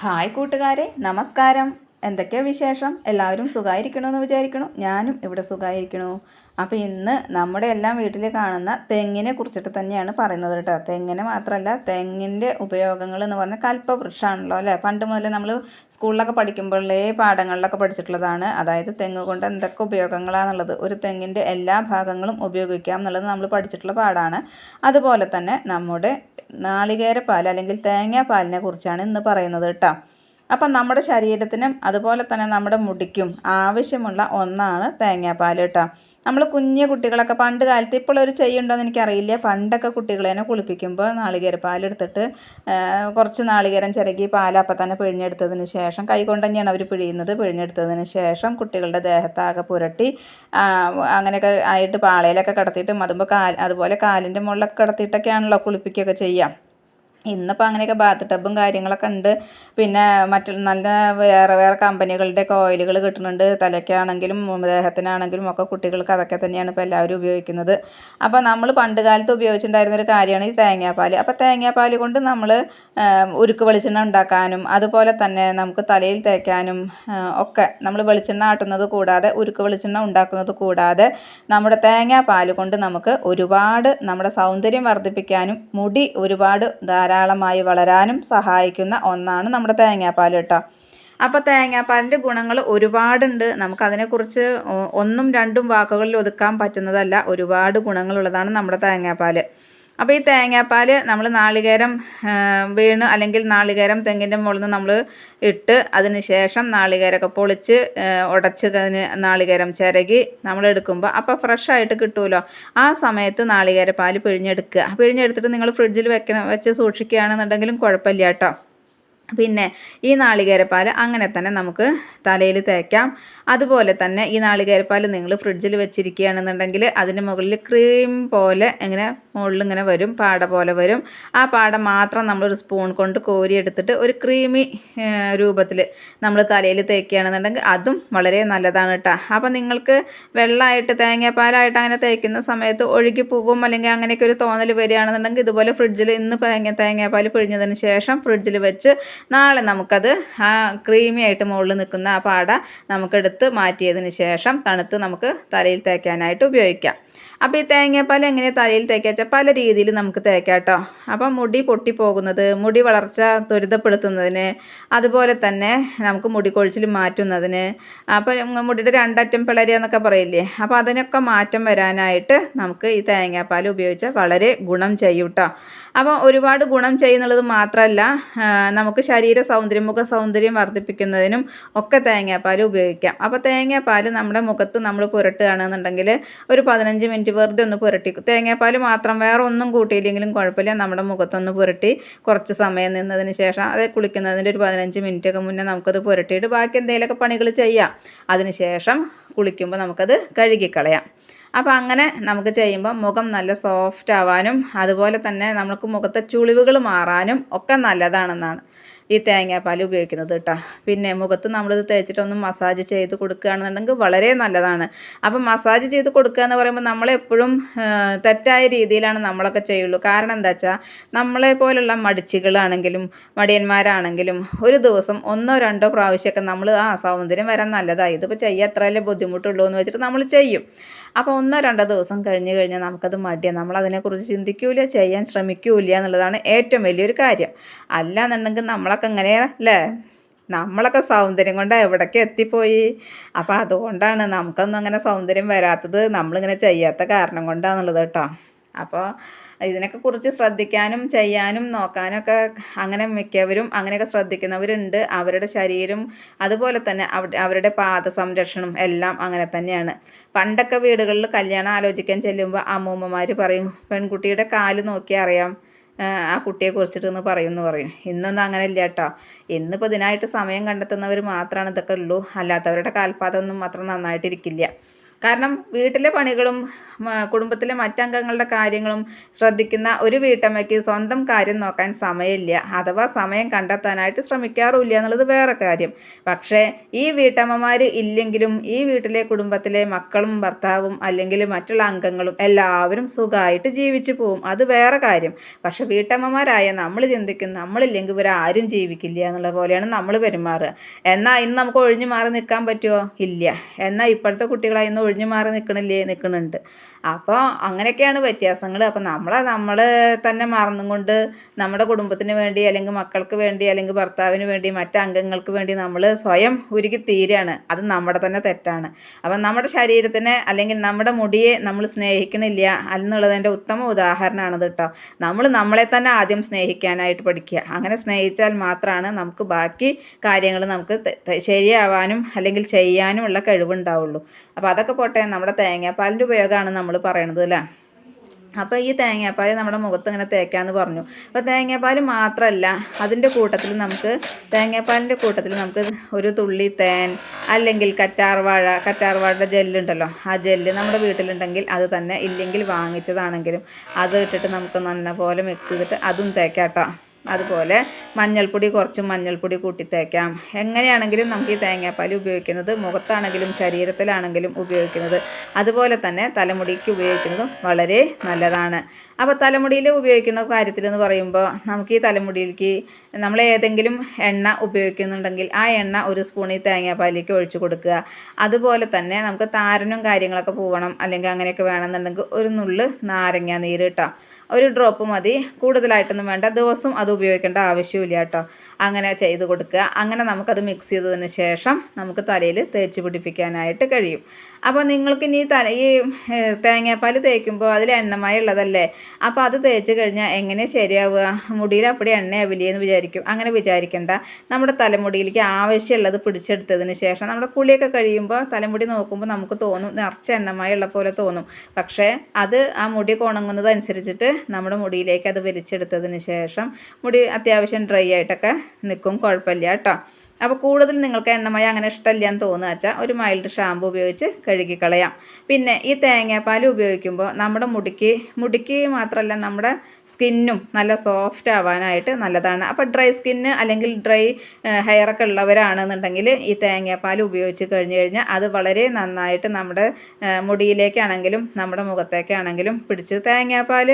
Hi കൂട്ടുകാരെ നമസ്കാരം. എന്തൊക്കെയാ വിശേഷം? എല്ലാവരും സുഖമായിരിക്കണമെന്ന് വിചാരിക്കണു. ഞാനും ഇവിടെ സുഖമായിരിക്കണു അപ്പോൾ ഇന്ന് നമ്മുടെ എല്ലാം വീട്ടിൽ കാണുന്ന തെങ്ങിനെ കുറിച്ചിട്ട് തന്നെയാണ് പറയുന്നത് കേട്ടോ. തെങ്ങിനെ മാത്രമല്ല തെങ്ങിന്റെ ഉപയോഗങ്ങൾ എന്ന് പറഞ്ഞാൽ കൽപ്പവൃക്ഷമാണല്ലോ അല്ലേ? പണ്ട് മുതലേ നമ്മൾ സ്കൂളിലൊക്കെ പഠിക്കുമ്പോഴേ പാഠങ്ങളിലൊക്കെ പഠിച്ചിട്ടുള്ളതാണ്. അതായത് തെങ്ങ് കൊണ്ട് എന്തൊക്കെ ഉപയോഗങ്ങളാണെന്നുള്ളത് ഒരു തെങ്ങിന്റെ എല്ലാ ഭാഗങ്ങളും ഉപയോഗിക്കാം എന്നുള്ളത് നമ്മൾ പഠിച്ചിട്ടുള്ള പാടാണ് അതുപോലെ തന്നെ നമ്മുടെ നാളികേര പാൽ അല്ലെങ്കിൽ തേങ്ങാപ്പാലിനെ കുറിച്ചാണ് ഇന്ന് പറയുന്നത് കേട്ടോ. അപ്പം നമ്മുടെ ശരീരത്തിനും അതുപോലെ തന്നെ നമ്മുടെ മുടിക്കും ആവശ്യമുള്ള ഒന്നാണ് തേങ്ങാപ്പാൽ കേട്ടോ. നമ്മൾ കുഞ്ഞു കുട്ടികളൊക്കെ പണ്ട് കാലത്ത് ഇപ്പോൾ ഒരു ചെയ്യുണ്ടോയെന്ന് എനിക്കറിയില്ല. പണ്ടൊക്കെ കുട്ടികളെ കുളിപ്പിക്കുമ്പോൾ നാളികേരപ്പാൽ എടുത്തിട്ട് കുറച്ച് നാളികേരം ചിരകി പാലപ്പം തന്നെ പിഴിഞ്ഞെടുത്തതിന് ശേഷം കൈകൊണ്ട് തന്നെയാണ് അവർ പിഴിയുന്നത്. പിഴിഞ്ഞെടുത്തതിന് ശേഷം കുട്ടികളുടെ ദേഹത്താകെ പുരട്ടി അങ്ങനെയൊക്കെ ആയിട്ട് പാളയിലൊക്കെ കിടത്തിയിട്ട് അതുമ്പോൾ കാൽ അതുപോലെ കാലിന്റെ മുകളിലൊക്കെ കിടത്തിയിട്ടൊക്കെയാണല്ലോ കുളിപ്പിക്കുകയൊക്കെ ചെയ്യുക ഇന്നിപ്പോൾ അങ്ങനെയൊക്കെ ബാത്ത് ടബും കാര്യങ്ങളൊക്കെ ഉണ്ട്. പിന്നെ മറ്റു നല്ല വേറെ വേറെ കമ്പനികളുടെ ഓയിലുകൾ കിട്ടുന്നുണ്ട്. തലയ്ക്കാണെങ്കിലും ദേഹത്തിനാണെങ്കിലും ഒക്കെ കുട്ടികൾക്ക് അതൊക്കെ തന്നെയാണ് ഇപ്പോൾ എല്ലാവരും ഉപയോഗിക്കുന്നത്. അപ്പോൾ നമ്മൾ പണ്ട് കാലത്ത് ഉപയോഗിച്ചിട്ടുണ്ടായിരുന്ന ഒരു കാര്യമാണ് ഈ തേങ്ങാപ്പാൽ അപ്പോൾ തേങ്ങാപ്പാൽ കൊണ്ട് നമ്മൾ ഉരുക്ക് വെളിച്ചെണ്ണ ഉണ്ടാക്കാനും അതുപോലെ തന്നെ നമുക്ക് തലയിൽ തേക്കാനും ഒക്കെ നമ്മൾ വെളിച്ചെണ്ണ ആട്ടുന്നത് കൂടാതെ ഉരുക്ക് വെളിച്ചെണ്ണ ഉണ്ടാക്കുന്നത് കൂടാതെ നമ്മുടെ തേങ്ങാപ്പാൽ കൊണ്ട് നമുക്ക് ഒരുപാട് നമ്മുടെ സൗന്ദര്യം വർദ്ധിപ്പിക്കാനും മുടി ഒരുപാട് ധാരാളമായി വളരാനും സഹായിക്കുന്ന ഒന്നാണ് നമ്മുടെ തേങ്ങാപ്പാൽ കേട്ടോ. അപ്പോൾ തേങ്ങാപ്പാലിന്റെ ഗുണങ്ങൾ ഒരുപാടുണ്ട്. നമുക്കതിനെക്കുറിച്ച് ഒന്നും രണ്ടും വാക്കുകളിൽ ഒതുക്കാൻ പറ്റുന്നതല്ല. ഒരുപാട് ഗുണങ്ങളുള്ളതാണ് നമ്മുടെ തേങ്ങാപ്പാൽ. അപ്പോൾ ഈ തേങ്ങാപ്പാൽ നമ്മൾ നാളികേരം വീണ് അല്ലെങ്കിൽ നാളികേരം തെങ്ങിന്റെ മുകളിൽ നിന്ന് നമ്മൾ ഇട്ട് അതിന് ശേഷം നാളികേരമൊക്കെ പൊളിച്ച് ഉടച്ച് അതിന് നാളികേരം ചിരകി നമ്മൾ എടുക്കുമ്പോൾ അപ്പോൾ ഫ്രഷായിട്ട് കിട്ടുമല്ലോ ആ സമയത്ത് നാളികേര പാൽ പിഴിഞ്ഞെടുക്കുക. പിഴിഞ്ഞെടുത്തിട്ട് നിങ്ങൾ ഫ്രിഡ്ജിൽ വെക്കണം വെച്ച് സൂക്ഷിക്കുകയാണെന്നുണ്ടെങ്കിലും കുഴപ്പമില്ല കേട്ടോ. പിന്നെ ഈ നാളികേരപ്പാൽ അങ്ങനെ തന്നെ നമുക്ക് തലയിൽ തേക്കാം. അതുപോലെ തന്നെ ഈ നാളികേരപ്പാൽ നിങ്ങൾ ഫ്രിഡ്ജിൽ വെച്ചിരിക്കുകയാണെന്നുണ്ടെങ്കിൽ അതിന്റെ മുകളിൽ ക്രീം പോലെ ഇങ്ങനെ മുകളിൽ ഇങ്ങനെ വരും പാട പോലെ വരും. ആ പാട മാത്രം നമ്മളൊരു സ്പൂൺ കൊണ്ട് കോരിയെടുത്തിട്ട് ഒരു ക്രീമി രൂപത്തിൽ നമ്മൾ തലയിൽ തേക്കുകയാണെന്നുണ്ടെങ്കിൽ അതും വളരെ നല്ലതാണ് കേട്ടോ അപ്പോൾ നിങ്ങൾക്ക് വെള്ളമായിട്ട് തേങ്ങാപ്പാലായിട്ട് അങ്ങനെ തേക്കുന്ന സമയത്ത് ഒഴുകി പോകും അല്ലെങ്കിൽ അങ്ങനെയൊക്കെ ഒരു തോന്നൽ വരികയാണെന്നുണ്ടെങ്കിൽ ഇതുപോലെ ഫ്രിഡ്ജിൽ ഇന്ന് തേങ്ങ തേങ്ങാപ്പാൽ പിഴിഞ്ഞതിന് ശേഷം ഫ്രിഡ്ജിൽ വെച്ച് നാളെ നമുക്കത് ആ ക്രീമി ആയിട്ട് മുകളിൽ നിൽക്കുന്ന ആ പാട നമുക്കെടുത്ത് മാറ്റിയതിന് ശേഷം തണുത്ത് നമുക്ക് തലയിൽ തേക്കാനായിട്ട് ഉപയോഗിക്കാം. അപ്പോൾ ഈ തേങ്ങാപ്പാൽ എങ്ങനെ തലയിൽ തേക്കുക വെച്ചാൽ പല രീതിയിൽ നമുക്ക് തേക്കാം കേട്ടോ. അപ്പോൾ മുടി പൊട്ടിപ്പോകുന്നത് മുടി വളർച്ച ത്വരിതപ്പെടുത്തുന്നതിന് അതുപോലെ തന്നെ നമുക്ക് മുടി കൊഴിച്ചിൽ മാറ്റുന്നതിന് അപ്പോൾ മുടിയുടെ രണ്ടറ്റം പിളരുക എന്നൊക്കെ പറയില്ലേ? അപ്പോൾ അതിനൊക്കെ മാറ്റം വരാനായിട്ട് നമുക്ക് ഈ തേങ്ങാപ്പാൽ ഉപയോഗിച്ചാൽ വളരെ ഗുണം ചെയ്യും കേട്ടോ. അപ്പോൾ ഒരുപാട് ഗുണം ചെയ്യുന്നുള്ളത് മാത്രമല്ല നമുക്ക് ശരീര സൗന്ദര്യം മുഖ സൗന്ദര്യം വർദ്ധിപ്പിക്കുന്നതിനും ഒക്കെ തേങ്ങാപ്പാൽ ഉപയോഗിക്കാം. അപ്പോൾ തേങ്ങാപ്പാൽ നമ്മുടെ മുഖത്ത് നമ്മൾ പുരട്ടുകയാണെന്നുണ്ടെങ്കിൽ ഒരു പതിനഞ്ച് മിനിറ്റ് മിനിറ്റ് വെറുതെ ഒന്ന് പുരട്ടി. തേങ്ങാപ്പാൽ മാത്രം വേറെ ഒന്നും കൂട്ടിയില്ലെങ്കിലും കുഴപ്പമില്ല. നമ്മുടെ മുഖത്തൊന്ന് പുരട്ടി കുറച്ച് സമയം നിന്നതിന് ശേഷം അത് കുളിക്കുന്നതിന്റെ ഒരു പതിനഞ്ച് മിനിറ്റൊക്കെ മുന്നേ നമുക്കത് പുരട്ടിയിട്ട് ബാക്കി എന്തെങ്കിലുമൊക്കെ പണികൾ ചെയ്യാം. അതിന് ശേഷം കുളിക്കുമ്പോൾ നമുക്കത് കഴുകിക്കളയാം. അപ്പോൾ അങ്ങനെ നമുക്ക് ചെയ്യുമ്പോൾ മുഖം നല്ല സോഫ്റ്റ് ആവാനും അതുപോലെ തന്നെ നമുക്ക് മുഖത്തെ ചുളിവുകൾ മാറാനും ഒക്കെ നല്ലതാണെന്നാണ്. ഈ തേങ്ങാപ്പാൽ ഉപയോഗിക്കുന്നത് കേട്ടോ. പിന്നെ മുഖത്ത് നമ്മളിത് തേച്ചിട്ടൊന്ന് മസാജ് ചെയ്ത് കൊടുക്കുകയാണെന്നുണ്ടെങ്കിൽ വളരെ നല്ലതാണ്. അപ്പം മസാജ് ചെയ്ത് കൊടുക്കുക എന്ന് പറയുമ്പോൾ നമ്മളെപ്പോഴും തെറ്റായ രീതിയിലാണ് നമ്മളൊക്കെ ചെയ്യുള്ളൂ. കാരണം എന്താ വെച്ചാൽ നമ്മളെ പോലുള്ള മടിച്ചുകളാണെങ്കിലും മടിയന്മാരാണെങ്കിലും ഒരു ദിവസം ഒന്നോ രണ്ടോ പ്രാവശ്യമൊക്കെ നമ്മൾ ആ സൗന്ദര്യം വരാൻ നല്ലതായി ഇതിപ്പോൾ ചെയ്യുക അത്രയല്ലേ ബുദ്ധിമുട്ടുള്ളൂ എന്ന് വെച്ചിട്ട് നമ്മൾ ചെയ്യും. അപ്പോൾ ഒന്നോ രണ്ടോ ദിവസം കഴിഞ്ഞ് കഴിഞ്ഞാൽ നമുക്കത് മടിയാണ് നമ്മളതിനെക്കുറിച്ച് ചിന്തിക്കൂല ചെയ്യാൻ ശ്രമിക്കൂല എന്നുള്ളതാണ് ഏറ്റവും വലിയൊരു കാര്യം. അല്ലാന്നുണ്ടെങ്കിൽ നമ്മളൊക്കെ എങ്ങനെയാണ് അല്ലേ? നമ്മളൊക്കെ സൗന്ദര്യം കൊണ്ട് എവിടേക്ക് എത്തിപ്പോയി? അപ്പോൾ അതുകൊണ്ടാണ് നമുക്കൊന്നും അങ്ങനെ സൗന്ദര്യം വരാത്തത്. നമ്മളിങ്ങനെ ചെയ്യാത്ത കാരണം കൊണ്ടാണെന്നുള്ളത് കേട്ടോ. അപ്പോൾ ഇതിനൊക്കെ കുറിച്ച് ശ്രദ്ധിക്കാനും ചെയ്യാനും നോക്കാനൊക്കെ അങ്ങനെ മിക്കവരും അങ്ങനെയൊക്കെ ശ്രദ്ധിക്കുന്നവരുണ്ട്. അവരുടെ ശരീരം അതുപോലെ തന്നെ അവരുടെ പാദ സംരക്ഷണം എല്ലാം അങ്ങനെ തന്നെയാണ്. പണ്ടൊക്കെ വീടുകളിൽ കല്യാണം ആലോചിക്കാൻ ചെല്ലുമ്പോൾ അമ്മൂമ്മമാർ പറയും പെൺകുട്ടിയുടെ കാൽ നോക്കി അറിയാം. ആ കുട്ടിയെ കുറിച്ചിട്ട് പറയുമെന്ന് പറയും. ഇന്നൊന്നും അങ്ങനെ ഇല്ല കേട്ടോ. ഇന്നിപ്പോൾ ഇതിനായിട്ട് സമയം കണ്ടെത്തുന്നവർ മാത്രമാണ് ഇതൊക്കെ ഉള്ളൂ. അല്ലാത്തവരുടെ കാൽപാദമൊന്നും അത്ര നന്നായിട്ടിരിക്കില്ല. കാരണം വീട്ടിലെ പണികളും കുടുംബത്തിലെ മറ്റംഗങ്ങളുടെ കാര്യങ്ങളും ശ്രദ്ധിക്കുന്ന ഒരു വീട്ടമ്മയ്ക്ക് സ്വന്തം കാര്യം നോക്കാൻ സമയമില്ല. അഥവാ സമയം കണ്ടെത്താനായിട്ട് ശ്രമിക്കാറുമില്ല എന്നുള്ളത് വേറെ കാര്യം. പക്ഷേ ഈ വീട്ടമ്മമാർ ഇല്ലെങ്കിലും ഈ വീട്ടിലെ കുടുംബത്തിലെ മക്കളും ഭർത്താവും അല്ലെങ്കിൽ മറ്റുള്ള അംഗങ്ങളും എല്ലാവരും സുഖമായിട്ട് ജീവിച്ചു പോവും. അത് വേറെ കാര്യം. പക്ഷെ വീട്ടമ്മമാരായ നമ്മൾ ചിന്തിക്കും നമ്മളില്ലെങ്കിൽ ഇവരാരും ജീവിക്കില്ല എന്നുള്ള പോലെയാണ് നമ്മൾ പെരുമാറുക. എന്നാൽ ഇന്ന് നമുക്ക് ഒഴിഞ്ഞു മാറി നിൽക്കാൻ പറ്റുമോ? ഇല്ല. എന്നാൽ ഇപ്പോഴത്തെ കുട്ടികളായി ഇന്ന് ഒഴിഞ്ഞു മാറി നിൽക്കണില്ലേ നിൽക്കുന്നുണ്ട് അപ്പോൾ അങ്ങനെയൊക്കെയാണ് വ്യത്യാസങ്ങൾ അപ്പോൾ നമ്മളെ നമ്മൾ തന്നെ മറന്നും കൊണ്ട് നമ്മുടെ കുടുംബത്തിന് വേണ്ടി അല്ലെങ്കിൽ മക്കൾക്ക് വേണ്ടി അല്ലെങ്കിൽ ഭർത്താവിന് വേണ്ടി മറ്റ് അംഗങ്ങൾക്ക് വേണ്ടി നമ്മൾ സ്വയം ഉരുകി തീരാണ്. അത് നമ്മുടെ തന്നെ തെറ്റാണ്. അപ്പം നമ്മുടെ ശരീരത്തിനെ അല്ലെങ്കിൽ നമ്മുടെ മുടിയെ നമ്മൾ സ്നേഹിക്കണില്ല എന്നുള്ളതിന്റെ ഉത്തമ ഉദാഹരണമാണത് കേട്ടോ. നമ്മൾ നമ്മളെ തന്നെ ആദ്യം സ്നേഹിക്കാനായിട്ട് പഠിക്കുക. അങ്ങനെ സ്നേഹിച്ചാൽ മാത്രമാണ് നമുക്ക് ബാക്കി കാര്യങ്ങൾ നമുക്ക് ശരിയാവാനും അല്ലെങ്കിൽ ചെയ്യാനുമുള്ള കഴിവുണ്ടാവുള്ളൂ. അപ്പോൾ അതൊക്കെ പോട്ടെ നമ്മുടെ തേങ്ങാപ്പാലിന്റെ ഉപയോഗമാണ് നമ്മൾ പറയണത് അല്ലേ? അപ്പോൾ ഈ തേങ്ങാപ്പാൽ നമ്മുടെ മുഖത്ത് ഇങ്ങനെ തേക്കാമെന്ന് പറഞ്ഞു. അപ്പോൾ തേങ്ങാപ്പാൽ മാത്രമല്ല അതിന്റെ കൂട്ടത്തിൽ നമുക്ക് തേങ്ങാപ്പാലിന്റെ കൂട്ടത്തിൽ നമുക്ക് ഒരു തുള്ളി തേൻ അല്ലെങ്കിൽ കറ്റാർവാഴ കറ്റാർവാഴയുടെ ജെല്ലുണ്ടല്ലോ ആ ജെല്ല് നമ്മുടെ വീട്ടിലുണ്ടെങ്കിൽ അത് തന്നെ ഇല്ലെങ്കിൽ വാങ്ങിച്ചതാണെങ്കിലും അത് ഇട്ടിട്ട് നമുക്ക് നല്ലപോലെ മിക്സ് ചെയ്തിട്ട് അതും തേക്കാം അതുപോലെ മഞ്ഞൾപ്പൊടി കുറച്ച് മഞ്ഞൾപ്പൊടി കൂട്ടി തേക്കാം എങ്ങനെയാണെങ്കിലും നമുക്ക് ഈ തേങ്ങാപ്പാൽ ഉപയോഗിക്കുന്നത് മുഖത്താണെങ്കിലും ശരീരത്തിലാണെങ്കിലും ഉപയോഗിക്കുന്നത്. അതുപോലെ തന്നെ തലമുടിക്ക് ഉപയോഗിക്കുന്നതും വളരെ നല്ലതാണ്. അപ്പോൾ തലമുടിയിൽ ഉപയോഗിക്കുന്ന കാര്യത്തിൽ എന്ന് പറയുമ്പോൾ നമുക്ക് ഈ തലമുടിയിലേക്ക് നമ്മൾ ഏതെങ്കിലും എണ്ണ ഉപയോഗിക്കുന്നുണ്ടെങ്കിൽ ആ എണ്ണ ഒരു സ്പൂൺ ഈ തേങ്ങാപ്പാലിലേക്ക് ഒഴിച്ചു കൊടുക്കുക. അതുപോലെ തന്നെ നമുക്ക് താരനും കാര്യങ്ങളൊക്കെ പോകണം അല്ലെങ്കിൽ അങ്ങനെയൊക്കെ വേണമെന്നുണ്ടെങ്കിൽ ഒരു നുള്ള് നാരങ്ങ നീര് കേട്ടോ ഒരു ഡ്രോപ്പ് മതി. കൂടുതലായിട്ടൊന്നും വേണ്ട. ദിവസം അത് ഉപയോഗിക്കേണ്ട ആവശ്യമില്ല കേട്ടോ. അങ്ങനെ ചെയ്ത് കൊടുക്കുക. അങ്ങനെ നമുക്കത് മിക്സ് ചെയ്തതിന് ശേഷം നമുക്ക് തലയിൽ തേച്ച് പിടിപ്പിക്കാനായിട്ട് കഴിയും. അപ്പോൾ നിങ്ങൾക്ക് ഇനി തല ഈ തേങ്ങാപ്പാൽ തേക്കുമ്പോൾ അതിൽ എണ്ണമായി ഉള്ളതല്ലേ അപ്പോൾ അത് തേച്ച് കഴിഞ്ഞാൽ എങ്ങനെ ശരിയാവുക? മുടിയിൽ അപ്പടി എണ്ണയാവില്ലേ എന്ന് വിചാരിക്കും. അങ്ങനെ വിചാരിക്കേണ്ട. നമ്മുടെ തലമുടിയിലേക്ക് ആവശ്യമുള്ളത് പിടിച്ചെടുത്തതിന് ശേഷം നമ്മുടെ കുളിയൊക്കെ കഴിയുമ്പോൾ തലമുടി നോക്കുമ്പോൾ നമുക്ക് തോന്നും നിറച്ച എണ്ണമയുള്ള പോലെ തോന്നും. പക്ഷേ അത് ആ മുടി ഉണങ്ങുന്നതനുസരിച്ചിട്ട് നമ്മുടെ മുടിയിലേക്ക് അത് വലിച്ചെടുത്തതിന് ശേഷം മുടി അത്യാവശ്യം ഡ്രൈ ആയിട്ടൊക്കെ നിൽക്കും കുഴപ്പമില്ല കേട്ടോ. അപ്പോൾ കൂടുതൽ നിങ്ങൾക്ക് എണ്ണമയ അങ്ങനെ ഇഷ്ടമില്ല എന്ന് തോന്നുക വെച്ചാൽ ഒരു മൈൽഡ് ഷാമ്പു ഉപയോഗിച്ച് കഴുകിക്കളയാം പിന്നെ ഈ തേങ്ങാപ്പാൽ ഉപയോഗിക്കുമ്പോൾ നമ്മുടെ മുടിക്ക് മുടിക്ക് മാത്രമല്ല നമ്മുടെ സ്കിന്നും നല്ല സോഫ്റ്റ് ആവാനായിട്ട് നല്ലതാണ്. അപ്പോൾ ഡ്രൈ സ്കിന്ന് അല്ലെങ്കിൽ ഡ്രൈ ഹെയറൊക്കെ ഉള്ളവരാണെന്നുണ്ടെങ്കിൽ ഈ തേങ്ങാപ്പാൽ ഉപയോഗിച്ച് കഴിഞ്ഞ് കഴിഞ്ഞാൽ അത് വളരെ നന്നായിട്ട് നമ്മുടെ മുടിയിലേക്കാണെങ്കിലും നമ്മുടെ മുഖത്തേക്കാണെങ്കിലും പിടിച്ച് തേങ്ങാപ്പാൽ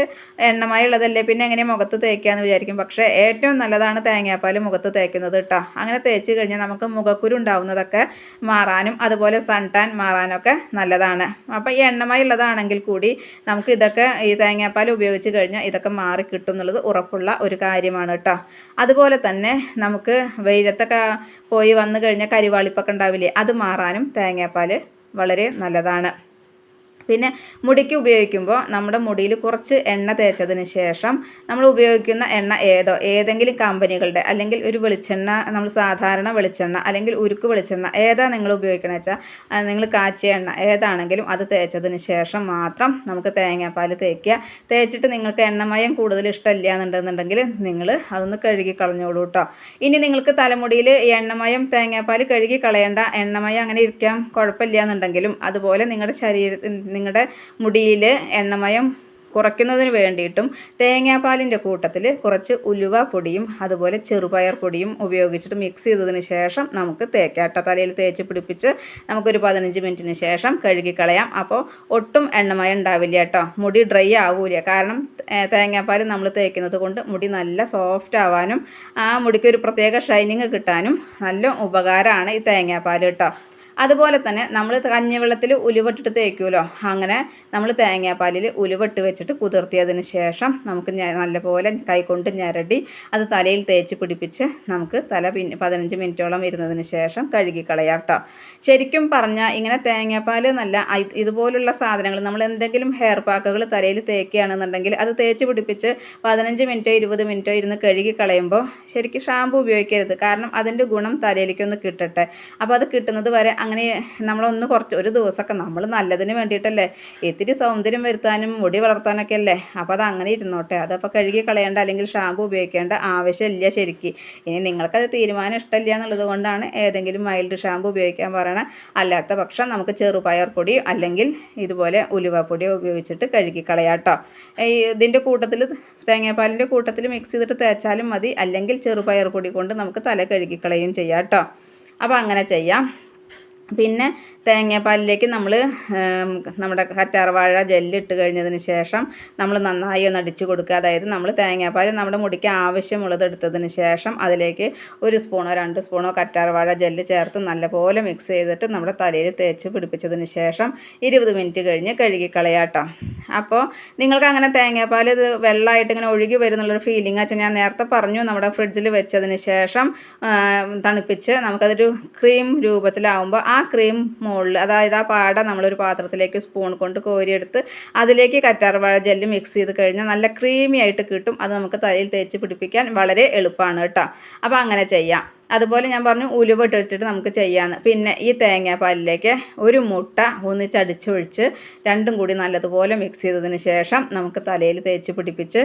എണ്ണമയുള്ളതല്ലേ പിന്നെ എങ്ങനെ മുഖത്ത് തേക്കാന്ന് വിചാരിക്കും. പക്ഷേ ഏറ്റവും നല്ലതാണ് തേങ്ങാപ്പാൽ മുഖത്ത് തേക്കുന്നത് കേട്ടോ അങ്ങനെ തേച്ച് കഴിഞ്ഞാൽ നമുക്ക് മുഖക്കുരു ഉണ്ടാവുന്നതൊക്കെ മാറാനും അതുപോലെ സൺ ടാൻ മാറാനൊക്കെ നല്ലതാണ്. അപ്പോൾ ഈ എണ്ണമയുള്ളതാണെങ്കിൽ കൂടി നമുക്ക് ഇതൊക്കെ ഈ തേങ്ങാപ്പാൽ ഉപയോഗിച്ച് കഴിഞ്ഞാൽ ഇതൊക്കെ മാറി കിട്ടും എന്നുള്ളത് ഉറപ്പുള്ള ഒരു കാര്യമാണ് കേട്ടോ. അതുപോലെ തന്നെ നമുക്ക് വെയിലത്തൊക്കെ പോയി വന്നു കഴിഞ്ഞാൽ കരിവാളിപ്പൊക്കെ ഉണ്ടാവില്ലേ അത് മാറാനും തേങ്ങാപ്പാൽ വളരെ നല്ലതാണ്. പിന്നെ മുടിക്ക് ഉപയോഗിക്കുമ്പോൾ നമ്മുടെ മുടിയിൽ കുറച്ച് എണ്ണ തേച്ചതിന് ശേഷം നമ്മൾ ഉപയോഗിക്കുന്ന എണ്ണ ഏതോ ഏതെങ്കിലും കമ്പനികളുടെ അല്ലെങ്കിൽ ഒരു വെളിച്ചെണ്ണ നമ്മൾ സാധാരണ വെളിച്ചെണ്ണ അല്ലെങ്കിൽ ഉരുക്ക് വെളിച്ചെണ്ണ ഏതാ നിങ്ങൾ ഉപയോഗിക്കണമെന്ന് വെച്ചാൽ നിങ്ങൾ കാച്ചിയ എണ്ണ ഏതാണെങ്കിലും അത് തേച്ചതിന് ശേഷം മാത്രം നമുക്ക് തേങ്ങാപ്പാൽ തേക്കുക. തേച്ചിട്ട് നിങ്ങൾക്ക് എണ്ണമയം കൂടുതൽ ഇഷ്ടമില്ല എന്നുണ്ടെന്നുണ്ടെങ്കിൽ നിങ്ങൾ അതൊന്ന് കഴുകി കളഞ്ഞോളൂ കേട്ടോ ഇനി നിങ്ങൾക്ക് തലമുടിയിൽ എണ്ണമയം തേങ്ങാപ്പാൽ കഴുകി കളയേണ്ട എണ്ണമയം അങ്ങനെ ഇരിക്കാം കുഴപ്പമില്ല എന്നുണ്ടെങ്കിലും അതുപോലെ നിങ്ങളുടെ ശരീരത്തിൽ നിങ്ങളുടെ മുടിയിൽ എണ്ണമയം കുറയ്ക്കുന്നതിന് വേണ്ടിയിട്ടും തേങ്ങാപ്പാലിന്റെ കൂട്ടത്തിൽ കുറച്ച് ഉലുവ പൊടിയും അതുപോലെ ചെറുപയർ പൊടിയും ഉപയോഗിച്ചിട്ട് മിക്സ് ചെയ്തതിന് ശേഷം നമുക്ക് തേക്കാട്ട തലയിൽ തേച്ച് പിടിപ്പിച്ച് നമുക്കൊരു പതിനഞ്ച് മിനിറ്റിന് ശേഷം കഴുകിക്കളയാം അപ്പോൾ ഒട്ടും എണ്ണമയം ഉണ്ടാവില്ല കേട്ടോ. മുടി ഡ്രൈ ആവൂല. കാരണം തേങ്ങാപ്പാൽ നമ്മൾ തേക്കുന്നത് കൊണ്ട് മുടി നല്ല സോഫ്റ്റ് ആവാനും ആ മുടിക്ക് ഒരു പ്രത്യേക ഷൈനിങ് കിട്ടാനും നല്ല ഉപകാരമാണ് ഈ തേങ്ങാപ്പാൽ കേട്ടോ. അതുപോലെ തന്നെ നമ്മൾ കഞ്ഞിവെള്ളത്തിൽ ഉലുവട്ടിട്ട് തേക്കുമല്ലോ അങ്ങനെ നമ്മൾ തേങ്ങാപ്പാലിൽ ഉലുവട്ട് വെച്ചിട്ട് കുതിർത്തിയതിന് ശേഷം നമുക്ക് നല്ലപോലെ കൈകൊണ്ട് ഞരടി അത് തലയിൽ തേച്ച് പിടിപ്പിച്ച് നമുക്ക് തല പിന്നെ പതിനഞ്ച് മിനിറ്റോളം ഇരുന്നതിന് ശേഷം കഴുകിക്കളയാം കേട്ടോ ശരിക്കും പറഞ്ഞാൽ ഇങ്ങനെ തേങ്ങാപ്പാൽ നല്ല ഇതുപോലുള്ള സാധനങ്ങൾ നമ്മൾ എന്തെങ്കിലും ഹെയർ പാക്കുകൾ തലയിൽ തേക്കുകയാണെന്നുണ്ടെങ്കിൽ അത് തേച്ച് പിടിപ്പിച്ച് പതിനഞ്ച് മിനിറ്റോ ഇരുപത് മിനിറ്റോ ഇരുന്ന് കഴുകി കളയുമ്പോൾ ശരിക്കും ഷാമ്പു ഉപയോഗിക്കരുത്. കാരണം അതിന്റെ ഗുണം തലയിലേക്കൊന്ന് കിട്ടട്ടെ. അപ്പോൾ അത് കിട്ടുന്നത് വരെ അങ്ങനെ നമ്മളൊന്ന് കുറച്ച് ഒരു ദിവസമൊക്കെ നമ്മൾ നല്ലതിന് വേണ്ടിയിട്ടല്ലേ? ഇത്തിരി സൗന്ദര്യം വരുത്താനും മുടി വളർത്താനൊക്കെ അല്ലേ? അപ്പോൾ അത് അങ്ങനെ ഇരുന്നോട്ടെ. അതപ്പോൾ കഴുകി കളയേണ്ട അല്ലെങ്കിൽ ഷാമ്പു ഉപയോഗിക്കേണ്ട ആവശ്യമില്ല ശരിക്ക്. ഇനി നിങ്ങൾക്കത് തീരുമാനം ഇഷ്ടമില്ല എന്നുള്ളത് കൊണ്ടാണ് ഏതെങ്കിലും മൈൽഡ് ഷാമ്പു ഉപയോഗിക്കാൻ പറയണത് അല്ലാത്ത പക്ഷം നമുക്ക് ചെറുപയർ പൊടി അല്ലെങ്കിൽ ഇതുപോലെ ഉലുവപ്പൊടി ഉപയോഗിച്ചിട്ട് കഴുകി കളയാട്ടോ. ഇതിന്റെ കൂട്ടത്തിൽ തേങ്ങാപ്പാലിന്റെ കൂട്ടത്തിൽ മിക്സ് ചെയ്തിട്ട് തേച്ചാലും മതി. അല്ലെങ്കിൽ ചെറുപയർ പൊടി കൊണ്ട് നമുക്ക് തല കഴുകിക്കളയും ചെയ്യാം കേട്ടോ. അപ്പോൾ അങ്ങനെ ചെയ്യാം. പിന്നെ തേങ്ങാപ്പാലിലേക്ക് നമ്മൾ നമ്മുടെ കറ്റാർവാഴ ജെല്ലിട്ട് കഴിഞ്ഞതിന് ശേഷം നമ്മൾ നന്നായി ഒന്ന് അടിച്ചു കൊടുക്കുക. അതായത് നമ്മൾ തേങ്ങാപ്പാൽ നമ്മുടെ മുടിക്ക് ആവശ്യമുള്ളത് എടുത്തതിന് ശേഷം അതിലേക്ക് ഒരു സ്പൂണോ രണ്ട് സ്പൂണോ കറ്റാർവാഴ ജെല്ല് ചേർത്ത് നല്ലപോലെ മിക്സ് ചെയ്തിട്ട് നമ്മുടെ തലയിൽ തേച്ച് പിടിപ്പിച്ചതിന് ശേഷം ഇരുപത് മിനിറ്റ് കഴിഞ്ഞ് കഴുകി കളയാട്ടോ അപ്പോൾ നിങ്ങൾക്ക് അങ്ങനെ തേങ്ങാപ്പാൽ ഇത് വെള്ളമായിട്ട് ഇങ്ങനെ ഒഴുകി വരുന്നുള്ളൊരു ഫീലിംഗ് വെച്ചാൽ ഞാൻ നേരത്തെ പറഞ്ഞു നമ്മുടെ ഫ്രിഡ്ജിൽ വെച്ചതിന് ശേഷം തണുപ്പിച്ച് നമുക്കതൊരു ക്രീം രൂപത്തിലാവുമ്പോൾ ആ ക്രീം മുകളിൽ അതായത് ആ പാട നമ്മളൊരു പാത്രത്തിലേക്ക് സ്പൂൺ കൊണ്ട് കോരിയെടുത്ത് അതിലേക്ക് കറ്റാർവാഴ ജെല്ല് മിക്സ് ചെയ്ത് കഴിഞ്ഞാൽ നല്ല ക്രീമി ആയിട്ട് കിട്ടും. അത് നമുക്ക് തലയിൽ തേച്ച് പിടിപ്പിക്കാൻ വളരെ എളുപ്പമാണ് കേട്ടോ. അപ്പോൾ അങ്ങനെ ചെയ്യാം. അതുപോലെ ഞാൻ പറഞ്ഞു ഉലുവ ഇട്ടിട്ട് നമുക്ക് ചെയ്യാമെന്ന് പിന്നെ ഈ തേങ്ങാപ്പാലിലേക്ക് ഒരു മുട്ട ഒന്നിച്ചടിച്ചൊഴിച്ച് രണ്ടും കൂടി നല്ലതുപോലെ മിക്സ് ചെയ്തതിന് ശേഷം നമുക്ക് തലയിൽ തേച്ച് പിടിപ്പിച്ച്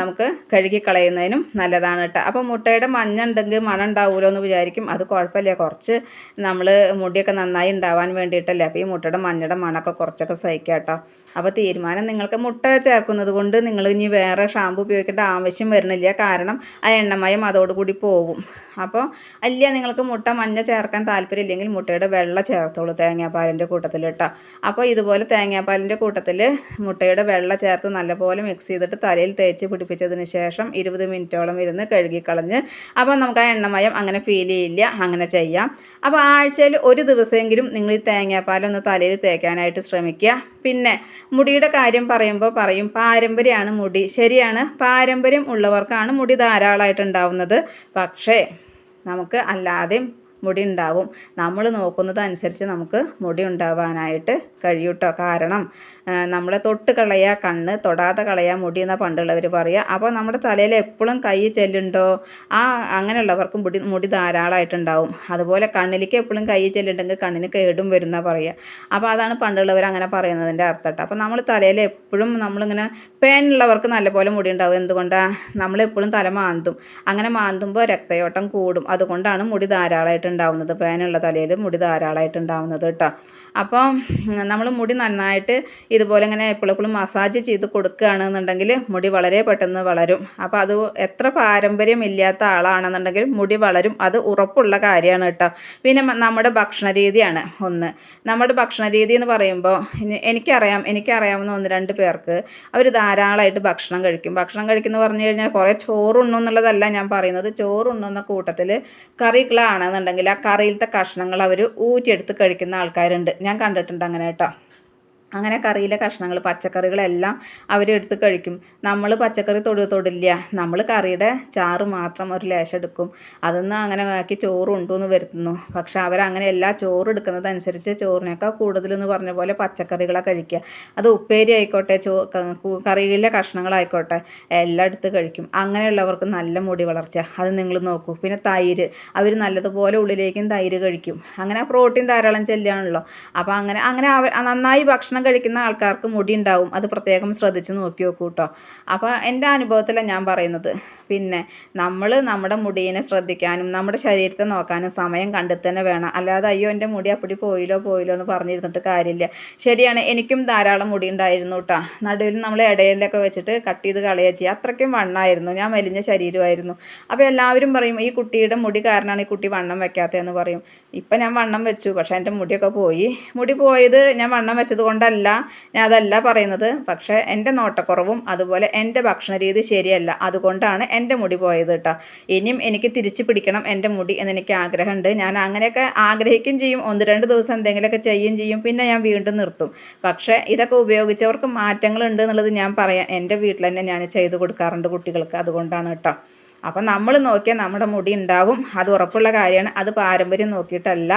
നമുക്ക് കഴുകി കളയുന്നതിനും നല്ലതാണ് കേട്ടോ അപ്പോൾ മുട്ടയുടെ മഞ്ഞ ഉണ്ടെങ്കിൽ മണം ഉണ്ടാവുമല്ലോ എന്ന് വിചാരിക്കും. അത് കുഴപ്പമില്ല. കുറച്ച് നമ്മൾ മുടിയൊക്കെ നന്നായി ഉണ്ടാവാൻ വേണ്ടിയിട്ടല്ലേ. അപ്പോൾ ഈ മുട്ടയുടെ മഞ്ഞയുടെ മണമൊക്കെ കുറച്ചൊക്കെ സഹിക്കാം കേട്ടോ അപ്പോൾ തീരുമാനം നിങ്ങൾക്ക് മുട്ട ചേർക്കുന്നത് കൊണ്ട് നിങ്ങൾ ഇനി വേറെ ഷാമ്പു ഉപയോഗിക്കേണ്ട ആവശ്യം വരുന്നില്ല. കാരണം ആ എണ്ണമയം അതോടുകൂടി പോകും. അപ്പോൾ അല്ല നിങ്ങൾക്ക് മുട്ട മഞ്ഞ ചേർക്കാൻ താല്പര്യമില്ലെങ്കിൽ മുട്ടയുടെ വെള്ള ചേർത്തോളൂ തേങ്ങാപ്പാലിന്റെ കൂട്ടത്തിൽ കേട്ടോ. അപ്പോൾ ഇതുപോലെ തേങ്ങാപ്പാലിന്റെ കൂട്ടത്തിൽ മുട്ടയുടെ വെള്ള ചേർത്ത് നല്ലപോലെ മിക്സ് ചെയ്തിട്ട് തലയിൽ തേച്ച് പിടിപ്പിച്ചതിന് ശേഷം ഇരുപത് മിനിറ്റോളം ഇരുന്ന് കഴുകിക്കളഞ്ഞ് അപ്പോൾ നമുക്ക് ആ എണ്ണമയം അങ്ങനെ ഫീൽ ചെയ്യില്ല. അങ്ങനെ ചെയ്യാം. അപ്പോൾ ആഴ്ചയിൽ ഒരു ദിവസമെങ്കിലും നിങ്ങൾ ഈ തേങ്ങാപ്പാലൊന്ന് തലയിൽ തേക്കാനായിട്ട് ശ്രമിക്കുക. പിന്നെ മുടിയുടെ കാര്യം പറയുമ്പോൾ പറയും പാരമ്പര്യമാണ് മുടി. ശരിയാണ് പാരമ്പര്യം ഉള്ളവർക്കാണ് മുടി ധാരാളമായിട്ട് ഉണ്ടാവുന്നത്. പക്ഷേ നമുക്ക് അല്ലാതെയും മുടി ഉണ്ടാവും. നമ്മൾ നോക്കുന്നത് അനുസരിച്ച് നമുക്ക് മുടി ഉണ്ടാവാനായിട്ട് കഴിയൂട്ടോ. കാരണം നമ്മളെ തൊട്ട് കളയുക കണ്ണ് തൊടാതെ കളയുക മുടി എന്നാണ് പണ്ടുള്ളവർ പറയുക അപ്പോൾ നമ്മുടെ തലയിൽ എപ്പോഴും കൈ ചെല്ലുണ്ടോ? ആ അങ്ങനെയുള്ളവർക്കും മുടി മുടി ധാരാളമായിട്ടുണ്ടാവും അതുപോലെ കണ്ണിലേക്ക് എപ്പോഴും കൈ ചെല്ലുണ്ടെങ്കിൽ കണ്ണിന് കേടും വരുന്ന പറയുക അപ്പോൾ അതാണ് പണ്ടുള്ളവർ അങ്ങനെ പറയുന്നതിന്റെ അർത്ഥം അപ്പോൾ നമ്മൾ തലയിൽ എപ്പോഴും നമ്മളിങ്ങനെ പേനുള്ളവർക്ക് നല്ലപോലെ മുടി ഉണ്ടാവും. എന്തുകൊണ്ടാണ് നമ്മളെപ്പോഴും തല മാന്തും. അങ്ങനെ മാന്തുമ്പോൾ രക്തയോട്ടം കൂടും. അതുകൊണ്ടാണ് മുടി ധാരാളമായിട്ട് ഉണ്ടാവുന്നത് പേനുള്ള തലയിൽ മുടി ധാരാളമായിട്ട് ഉണ്ടാവുന്നത് കേട്ടോ അപ്പോൾ നമ്മൾ മുടി നന്നായിട്ട് ഇതുപോലെ ഇങ്ങനെ എപ്പോഴെപ്പോഴും മസാജ് ചെയ്ത് കൊടുക്കുകയാണെന്നുണ്ടെങ്കിൽ മുടി വളരെ പെട്ടെന്ന് വളരും. അപ്പോൾ അത് എത്ര പാരമ്പര്യമില്ലാത്ത ആളാണെന്നുണ്ടെങ്കിൽ മുടി വളരും. അത് ഉറപ്പുള്ള കാര്യമാണ് കേട്ടോ. പിന്നെ നമ്മുടെ ഭക്ഷണ രീതിയാണ് ഒന്ന്. നമ്മുടെ ഭക്ഷണ രീതി എന്ന് പറയുമ്പോൾ എനിക്കറിയാം എനിക്കറിയാവുന്ന ഒന്ന് രണ്ട് പേർക്ക് അവർ ധാരാളമായിട്ട് ഭക്ഷണം കഴിക്കും. ഭക്ഷണം കഴിക്കുന്നു പറഞ്ഞു കഴിഞ്ഞാൽ കുറേ ചോറുണ്ണു എന്നുള്ളതല്ല ഞാൻ പറയുന്നത്. ചോറുണ്ണുന്ന കൂട്ടത്തിൽ കറികളാണെന്നുണ്ടെങ്കിൽ ആ കറിയിലത്തെ കഷ്ണങ്ങൾ അവർ ഊറ്റിയെടുത്ത് കഴിക്കുന്ന ആൾക്കാരുണ്ട്. ഞാൻ കണ്ടിട്ടുണ്ട് അങ്ങനെ കേട്ടോ അങ്ങനെ കറിയിലെ കഷ്ണങ്ങൾ പച്ചക്കറികളെല്ലാം അവരെടുത്ത് കഴിക്കും. നമ്മൾ പച്ചക്കറി തൊടു തൊടില്ല. നമ്മൾ കറിയുടെ ചാറ് മാത്രം ഒരു ലേശം എടുക്കും. അതൊന്ന് അങ്ങനെ ആക്കി ചോറ് ഉണ്ടെന്ന് വരുത്തുന്നു. പക്ഷെ അവരങ്ങനെ എല്ലാ ചോറ് എടുക്കുന്നതനുസരിച്ച് ചോറിനേക്കാൾ കൂടുതലെന്ന് പറഞ്ഞ പോലെ പച്ചക്കറികളെ കഴിക്കുക. അത് ഉപ്പേരി ആയിക്കോട്ടെ ചോ കറിയിലെ കഷ്ണങ്ങളായിക്കോട്ടെ എല്ലാം എടുത്ത് കഴിക്കും. അങ്ങനെയുള്ളവർക്ക് നല്ല മുടി വളർച്ച. അത് നിങ്ങൾ നോക്കൂ. പിന്നെ തൈര്. അവർ നല്ലതുപോലെ ഉള്ളിലേക്കും തൈര് കഴിക്കും. അങ്ങനെ പ്രോട്ടീൻ ധാരാളം ചെല്ലുകയാണല്ലോ. അപ്പോൾ അങ്ങനെ അങ്ങനെ അവർ നന്നായി ഭക്ഷണം കഴിക്കുന്ന ആൾക്കാർക്ക് മുടി ഉണ്ടാവും അത് പ്രത്യേകം ശ്രദ്ധിച്ച് നോക്കി നോക്കൂ കേട്ടോ അപ്പോൾ എന്റെ അനുഭവത്തിലാണ് ഞാൻ പറയുന്നത്. പിന്നെ നമ്മൾ നമ്മുടെ മുടീനെ ശ്രദ്ധിക്കാനും നമ്മുടെ ശരീരത്തെ നോക്കാനും സമയം കണ്ടെത്തന്നെ വേണം. അല്ലാതെ അയ്യോ എന്റെ മുടി അപ്പടി പോയില്ലോ പോയില്ലോ എന്ന് പറഞ്ഞിരുന്നിട്ട് കാര്യമില്ല. ശരിയാണ് എനിക്കും ധാരാളം മുടി ഉണ്ടായിരുന്നു കേട്ടോ നടുവിൽ നമ്മൾ ഇടയിലൊക്കെ വെച്ചിട്ട് കട്ട് ചെയ്ത് കളയുക ചെയ്യുക. അത്രയ്ക്കും വണ്ണമായിരുന്നു ഞാൻ മെലിഞ്ഞ ശരീരമായിരുന്നു. അപ്പോൾ എല്ലാവരും പറയും ഈ കുട്ടിയുടെ മുടി കാരണമാണ് ഈ കുട്ടി വണ്ണം വെക്കാത്തതെന്ന് പറയും. ഇപ്പം ഞാൻ വണ്ണം വെച്ചു. പക്ഷേ എന്റെ മുടിയൊക്കെ പോയി. മുടി പോയത് ഞാൻ വണ്ണം വെച്ചത് കൊണ്ടല്ല. ഞാൻ അതല്ല പറയുന്നത്. പക്ഷേ എന്റെ നോട്ടക്കുറവും അതുപോലെ എന്റെ ഭക്ഷണ രീതി ശരിയല്ല. അതുകൊണ്ടാണ് എന്റെ മുടി പോയത് കേട്ടോ ഇനിയും എനിക്ക് തിരിച്ചു പിടിക്കണം എന്റെ മുടി എന്നെനിക്ക് ആഗ്രഹമുണ്ട്. ഞാൻ അങ്ങനെയൊക്കെ ആഗ്രഹിക്കുകയും ചെയ്യും. ഒന്ന് രണ്ട് ദിവസം എന്തെങ്കിലുമൊക്കെ ചെയ്യുകയും ചെയ്യും. പിന്നെ ഞാൻ വീണ്ടും നിർത്തും. പക്ഷേ ഇതൊക്കെ ഉപയോഗിച്ചവർക്ക് മാറ്റങ്ങളുണ്ട് എന്നുള്ളത് ഞാൻ പറയാം. എന്റെ വീട്ടിൽ തന്നെ ഞാൻ ചെയ്ത് കൊടുക്കാറുണ്ട് കുട്ടികൾക്ക്. അതുകൊണ്ടാണ് കേട്ടോ അപ്പം നമ്മൾ നോക്കിയാൽ നമ്മുടെ മുടി ഉണ്ടാവും. അത് ഉറപ്പുള്ള കാര്യമാണ്. അത് പാരമ്പര്യം നോക്കിയിട്ടല്ല.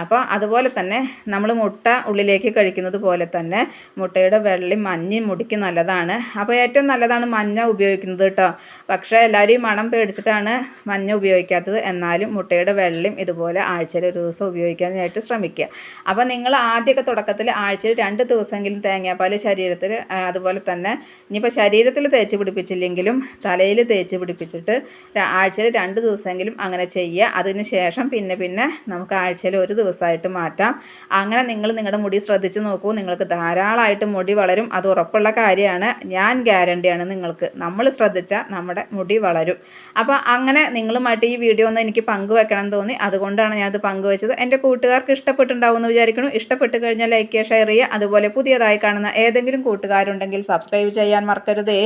അപ്പോൾ അതുപോലെ തന്നെ നമ്മൾ മുട്ട ഉള്ളിലേക്ക് കഴിക്കുന്നത് പോലെ തന്നെ മുട്ടയുടെ വെള്ളയും മഞ്ഞയും മുടിക്ക് നല്ലതാണ്. അപ്പോൾ ഏറ്റവും നല്ലതാണ് മഞ്ഞ ഉപയോഗിക്കുന്നത് കേട്ടോ പക്ഷേ എല്ലാവരും മണം പേടിച്ചിട്ടാണ് മഞ്ഞ ഉപയോഗിക്കാത്തത്. എന്നാലും മുട്ടയുടെ വെള്ളയും ഇതുപോലെ ആഴ്ചയിൽ ഒരു ദിവസം ഉപയോഗിക്കാനായിട്ട് ശ്രമിക്കുക. അപ്പോൾ നിങ്ങൾ ആദ്യമൊക്കെ തുടക്കത്തിൽ ആഴ്ചയിൽ രണ്ട് ദിവസമെങ്കിലും തേങ്ങാപ്പാൽ ശരീരത്തിൽ അതുപോലെ തന്നെ ഇനിയിപ്പോൾ ശരീരത്തിൽ തേച്ച് പിടിപ്പിച്ചില്ലെങ്കിലും തലയിൽ തേച്ച് പിടിപ്പിച്ചിട്ട് ആഴ്ചയിൽ രണ്ട് ദിവസമെങ്കിലും അങ്ങനെ ചെയ്യുക. അതിന് ശേഷം പിന്നെ പിന്നെ നമുക്ക് ആഴ്ചയിൽ ഒരു ദിവസമായിട്ട് മാറ്റാം. അങ്ങനെ നിങ്ങൾ നിങ്ങളുടെ മുടി ശ്രദ്ധിച്ചു നോക്കൂ. നിങ്ങൾക്ക് ധാരാളമായിട്ട് മുടി വളരും. അത് ഉറപ്പുള്ള കാര്യമാണ്. ഞാൻ ഗ്യാരണ്ടിയാണ് നിങ്ങൾക്ക്. നമ്മൾ ശ്രദ്ധിച്ചാൽ നമ്മുടെ മുടി വളരും. അപ്പോൾ അങ്ങനെ നിങ്ങളുമായിട്ട് ഈ വീഡിയോ ഒന്ന് എനിക്ക് പങ്കുവെക്കണം എന്ന് തോന്നി. അതുകൊണ്ടാണ് ഞാനത് പങ്കുവെച്ചത്. എന്റെ കൂട്ടുകാർക്ക് ഇഷ്ടപ്പെട്ടുണ്ടാവും എന്ന് വിചാരിക്കുന്നു. ഇഷ്ടപ്പെട്ട് കഴിഞ്ഞാൽ ലൈക്ക് ഷെയർ ചെയ്യുക. അതുപോലെ പുതിയതായി കാണുന്ന ഏതെങ്കിലും കൂട്ടുകാരുണ്ടെങ്കിൽ സബ്സ്ക്രൈബ് ചെയ്യാൻ മറക്കരുതേ.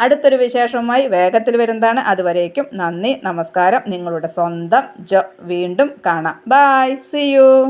അടുത്തൊരു വിശേഷവുമായി വേഗത്തിൽ വരുന്നതാണ്. അതുവരേക്കും നന്ദി നമസ്കാരം. നിങ്ങളുടെ സ്വന്തം ജോ. വീണ്ടും കാണാം. Bye C U